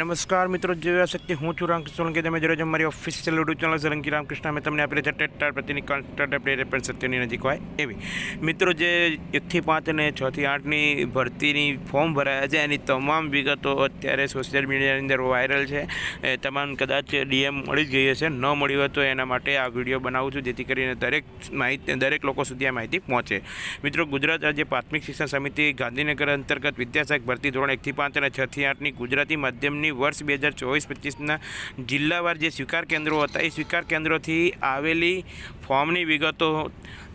નમસ્કાર મિત્રો, જોઈ શક્તિ હું છું રામકૃષ્ણ સોલંકી. તમે જોડે મારી official YouTube channel Solanki Ramkrishna અમે તમને આપેલી છે ટેટ ટાર પ્રતિની કોન્સ્ટન્ટ અપડેટ પણ સત્યની નજીક હોય એવી. મિત્રો, જે એકથી પાંચ અને છથી આઠની ભરતીની ફોર્મ ભરાયા છે, એની તમામ વિગતો અત્યારે સોશિયલ મીડિયાની અંદર વાયરલ છે. એ તમામ કદાચ ડીએમ મળી જ ગઈ હશે, ન મળી હોય તો એના માટે આ વીડિયો બનાવું છું, જેથી કરીને દરેક માહિતી, દરેક લોકો સુધી આ માહિતી પહોંચે. મિત્રો, ગુજરાત રાજ્ય પ્રાથમિક શિક્ષણ સમિતિ ગાંધીનગર અંતર્ગત વિદ્યાશાખ ભરતી ધોરણ એકથી પાંચ અને છથી આઠની ગુજરાતી માધ્યમની વર્ષ બે હજાર ચોવીસ પચીસના જિલ્લાવાર જે સ્વીકાર કેન્દ્રો હતા, એ સ્વીકાર કેન્દ્રોથી આવેલી ફોર્મની વિગતો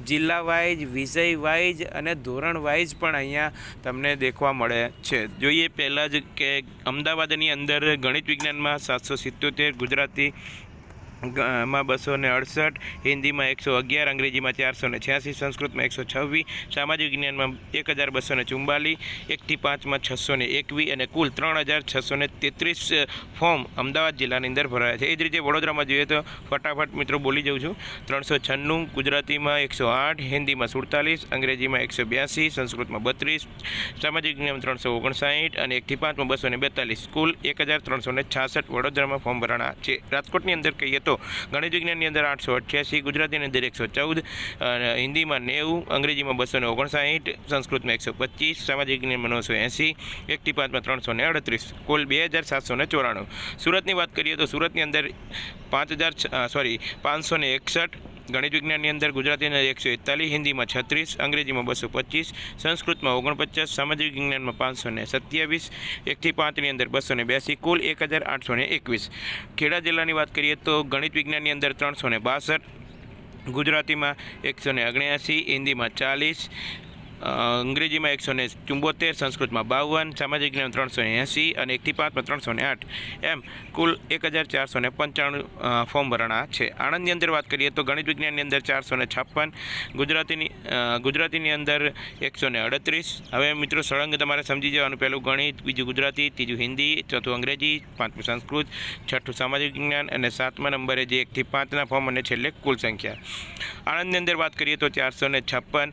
જિલ્લા વાઇઝ વિષય વાઇઝ અને ધોરણ વાઇઝ પણ અહીંયા તમને દેખવા મળે છે. જોઈએ પહેલાં જ કે અમદાવાદની અંદર ગણિત વિજ્ઞાનમાં સાતસો સિત્તોતેર ગુજરાતી માં બસો ને અડસઠ, હિન્દીમાં એકસો અગિયાર, અંગ્રેજીમાં ચારસો ને છ્યાસી, સંસ્કૃતમાં એકસો છવ્વીસ, સામાજિક વિજ્ઞાનમાં એક હજાર બસો ને ચુમ્બાલીસ એકથી પાંચમાં છસો ને એકવીસ અને કુલ ત્રણ હજાર છસો ને તેત્રીસ ફોર્મ અમદાવાદ જિલ્લાની અંદર ભરાયા છે. એ જ રીતે વડોદરામાં જોઈએ તો ફટાફટ મિત્રો બોલી જઉં છું. ત્રણસો છન્નું, ગુજરાતીમાં એકસો આઠ, હિન્દીમાં સુડતાલીસ, અંગ્રેજીમાં એકસો બ્યાસી, સંસ્કૃતમાં બત્રીસ, સામાજિક વિજ્ઞાન ત્રણસો ઓગણસાઠ અને એકથી પાંચમાં બસો ને બેતાલીસ. કુલ એક હજાર ત્રણસો ને છાસઠ વડોદરામાં ફોર્મ ભરાણા છે. રાજકોટની અંદર કહીએ તો ગણિત વિજ્ઞાનની અંદર આઠસો અઠ્યાસી ગુજરાતીની અંદર એકસો ચૌદ હિન્દીમાં નેવું, અંગ્રેજીમાં બસો ને ઓગણસાઠ, સંસ્કૃતમાં એકસો પચીસ, સામાજિક વિજ્ઞાનમાં નવસો એંસી એકથી પાંચમાં ત્રણસો ને અડત્રીસ, કુલ બે હજાર સાતસો ને ચોરાણું. સુરતની વાત કરીએ તો સુરતની અંદર પાંચ હજાર સોરી પાંચસો ને એકસઠ ગણિત વિજ્ઞાનની અંદર ગુજરાતીના એકસો એકતાલીસ, હિન્દીમાં છત્રીસ, અંગ્રેજીમાં બસો પચીસ, સંસ્કૃતમાં ઓગણપચાસ, સામાજિક વિજ્ઞાનમાં પાંચસો ને સત્યાવીસ, એકથી પાંચની અંદર બસો ને બ્યાસી કુલ એક હજાર આઠસો ને એકવીસ. ખેડા જિલ્લાની વાત કરીએ તો ગણિત વિજ્ઞાનની અંદર ત્રણસો ને બાસઠ, ગુજરાતીમાં એકસો ને ઓગણ્યાસી હિન્દીમાં ચાલીસ અંગ્રેજીમાં એકસો ને ચુંબોતેર, સંસ્કૃતમાં બાવન, સામાજિક જ્ઞાન ત્રણસો એંસી અને એકથી પાંચમાં ત્રણસો ને આઠ. એમ, કુલ એક હજાર ચારસો ને પંચાણું ફોર્મ ભરણા છે. આણંદની અંદર વાત કરીએ તો ગણિત વિજ્ઞાનની અંદર ચારસો ને છપ્પન ગુજરાતીની ગુજરાતીની અંદર એકસો ને અડત્રીસ. હવે મિત્રો સળંગ તમારે સમજી જવાનું. પહેલું ગણિત, બીજું ગુજરાતી, ત્રીજું હિન્દી, ચોથું અંગ્રેજી, પાંચમું સંસ્કૃત, છઠ્ઠું સામાજિક વિજ્ઞાન અને સાતમા નંબરે જે એકથી પાંચના ફોર્મ અને છેલ્લે કુલ સંખ્યા. આણંદની અંદર વાત કરીએ તો ચારસો ને છપ્પન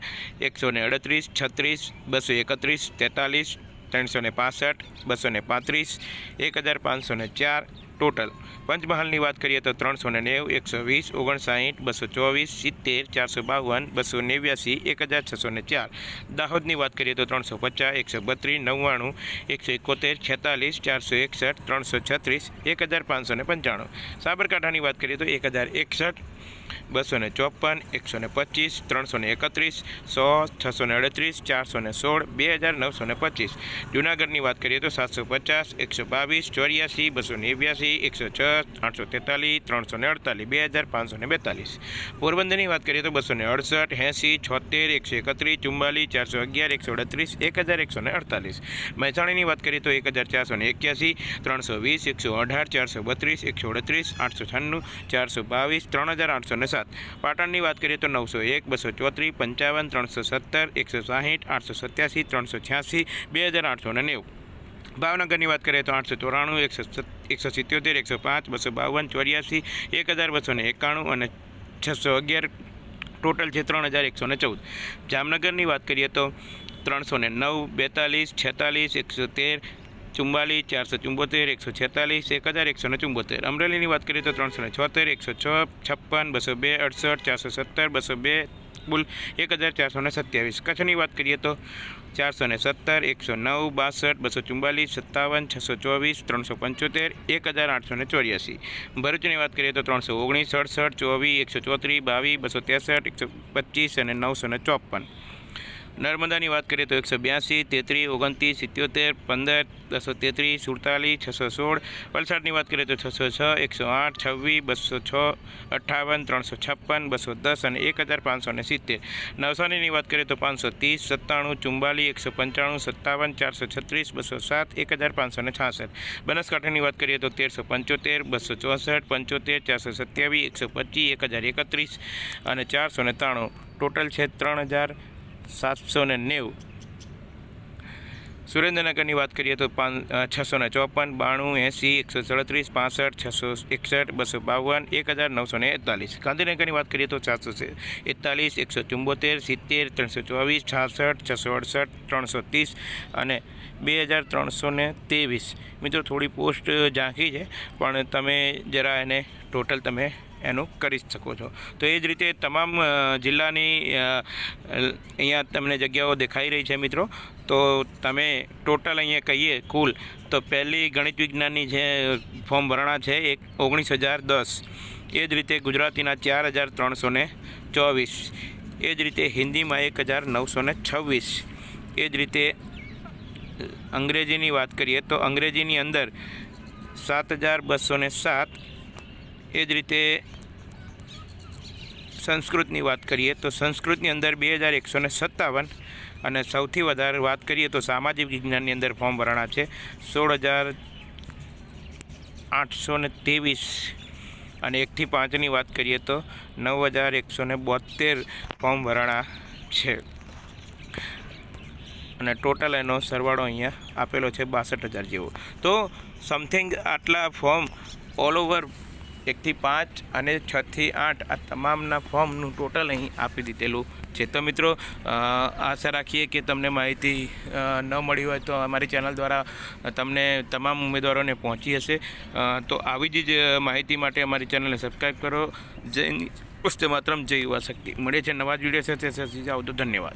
એકસો ને અડત્રીસ છત્રીસ, બસો એકત્રીસ, તેતાલીસ, ત્રણસો ને પાસઠ, બસો ને પાંત્રીસ, એક હજાર પાંચસો ને ચાર ટોટલ. પંચમહાલની વાત કરીએ તો ત્રણસો ને નેવું, એકસો વીસ, ઓગણસાઠ, બસો ચોવીસ, સિત્તેર, ચારસો બાવન, બસો નેવ્યાસી, એક હજાર છસો ને ચાર. દાહોદની વાત કરીએ તો ત્રણસો પચાસ, એકસો બત્રીસ, નવ્વાણું, એકસો એકોતેર, છેતાલીસ, ચારસો એકસઠ, ત્રણસો છત્રીસ, એક હજાર પાંચસો ને પંચાણું. સાબરકાંઠાની વાત કરીએ તો એક હજાર એકસઠ બસો ને ચોપન, એકસો ને પચીસ, ત્રણસો ને એકત્રીસ, સો છસો ને અડત્રીસ, ચારસો ને સોળ, બે હજાર નવસો ને પચીસ. જૂનાગઢની વાત કરીએ તો સાતસો પચાસ, એકસો બાવીસ, ચોર્યાસી, બસો નેવ્યાસી, એકસો છ આઠસો તેતાલીસ, ત્રણસો ને અડતાલીસ, બે હજાર પાંચસો ને બેતાલીસ. પોરબંદરની વાત કરીએ તો બસો ને અડસઠ, એંસી છોતેર એકસો એકત્રીસ, ચુમ્માલીસ, ચારસો અગિયાર, એકસો અડત્રીસ, એક હજાર એકસો ને અડતાલીસ. મહેસાણાની વાત કરીએ તો એક હજાર ચારસો ને એક્યાસી, ત્રણસો વીસ, એકસો અઢાર, ચારસો બત્રીસ, એકસો અડત્રીસ આઠસો છન્નું, ચારસો બાવીસ, ત્રણ હજાર આઠસો ને સાત. પાટણની વાત કરીએ તો નવસો એક, બસો ચોત્રીસ, પંચાવન, ત્રણસો સત્તર, એકસો સાહીઠ, આઠસો સત્યાસી, ત્રણસો છ્યાસી, બે હજાર આઠસો ને નેવું. ભાવનગરની વાત કરીએ તો આઠસો ચોરાણું, એકસો એકસો સિત્યોતેર, એકસો પાંચ, બસો બાવન, ચોર્યાસી, એક હજાર બસો ને એકાણું અને છસો અગિયાર. ટોટલ છે ત્રણ હજાર એકસો ને ચૌદ. જામનગરની વાત કરીએ તો ત્રણસો ને નવ, બેતાલીસ, છેતાલીસ, એકસો તેર ચુમ્બાલીસ ચારસો ચુંબોતેર, એકસો છેતાલીસ, એક હજાર એકસો ને ચુંબોતેર. અમરેલીની વાત કરીએ તો ત્રણસો ને છોતેર, એકસો છ, છપ્પન, બસો બે, અડસઠ, ચારસો સત્તર, બસો બે કુલ એક હજાર ચારસો ને સત્યાવીસ. કચ્છની વાત કરીએ તો ચારસો ને સત્તર, એકસો નવ, બાસઠ, બસો ચુમ્બાલીસ સત્તાવન, છસો ચોવીસ, ત્રણસો પંચોતેર, એક હજાર આઠસો ને ચોર્યાસી. ભરૂચની વાત કરીએ તો ત્રણસો ઓગણીસ સડસઠ ચોવીસ, એકસો ચોત્રીસ, બાવીસ, બસો ત્રેસઠ, એકસો પચીસ અને નવસો ને ચોપન. નર્મદાની વાત કરીએ તો એકસો બ્યાસી તેત્રીસ ઓગણત્રીસ, સિત્યોતેર, પંદર, બસો તેત્રીસ, સુડતાલીસ, છસો સોળ. વલસાડની વાત કરીએ તો છસો છ, એકસો આઠ, છવ્વીસ, બસો છ, અઠ્ઠાવન, ત્રણસો છપ્પન, બસો દસ અને એક હજાર પાંચસો ને સિત્તેર. નવસારીની વાત કરીએ તો પાંચસો ત્રીસ, સત્તાણું ચુમ્બાલીસ એકસો પંચાણું, સત્તાવન, ચારસો છત્રીસ, બસો સાત, એક હજાર પાંચસો ને છાસઠ. બનાસકાંઠાની વાત કરીએ તો તેરસો પંચોતેર, બસો ચોસઠ, પંચોતેર, ચારસો સત્યાવીસ, એકસો પચીસ, એક હજાર એકત્રીસ અને ચારસો ને ત્રાણું. ટોટલ છે ત્રણ હજાર સાતસો ને નેવું. સુરેન્દ્રનગરની વાત કરીએ તો પાંચ છસો ને ચોપન, બાણું, એંસી, એકસો સડત્રીસ, પાસઠ, છસો એકસઠ, બસો બાવન એક હજાર નવસો ને એકતાલીસ. ગાંધીનગરની વાત કરીએ તો ચારસો એકતાલીસ, એકસો ચુંબોતેર, સિત્તેર, ત્રણસો ચોવીસ, છાસઠ, છસો અડસઠ, ત્રણસો ત્રીસ અને બે હજાર ત્રણસો ને ત્રેવીસ. મિત્રો, થોડી પોસ્ટ ઝાંખી છે, પણ તમે જરા એને ટોટલ તમે એનું કરી શકો છો. તો એ જ રીતે તમામ જિલ્લાની અહીંયા તમને જગ્યાઓ દેખાઈ રહી છે મિત્રો. તો તમે ટોટલ અહીંયા કહીએ કુલ, તો પહેલી ગણિત વિજ્ઞાનની જે ફોર્મ ભરણા છે એક ઓગણીસ હજાર દસ. એ જ રીતે ગુજરાતીના ચાર હજાર ત્રણસો ચોવીસ. એ જ રીતે હિન્દીમાં એક હજાર નવસો છવ્વીસ. એ જ રીતે અંગ્રેજીની વાત કરીએ તો અંગ્રેજીની અંદર સાત હજાર બસો સાત એ જ રીતે સંસ્કૃતની વાત કરીએ તો સંસ્કૃતની અંદર બે હજાર એકસો ને સત્તાવન અને સૌથી વધારે વાત કરીએ તો સામાજિક વિજ્ઞાનની અંદર ફોર્મ ભરાણા છે. સોળ હજાર આઠસો ને ત્રેવીસ અને એકથી પાંચની વાત કરીએ તો નવ હજાર એકસો ને બોતેર ફોર્મ ભરાણા છે. અને ટોટલ એનો સરવાળો અહીંયા આપેલો છે બાસઠ હજાર જેવો. તો સમથિંગ આટલા ફોર્મ ઓલ ઓવર એકથી પાંચ અને છથી આઠ આ તમામના ફોર્મનું ટોટલ અહીં આપી દીધેલું છે. તો મિત્રો આશા રાખીએ કે તમને માહિતી ન મળી હોય તો અમારી ચેનલ દ્વારા તમને તમામ ઉમેદવારોને પહોંચી હશે. તો આવી જ માહિતી માટે અમારી ચેનલને સબસ્ક્રાઈબ કરો. જય પુસ્તે માત્રમ, જય યુવા શક્તિ. મળે છે નવા જ વીડિયો સાથે. આવતો ધન્યવાદ.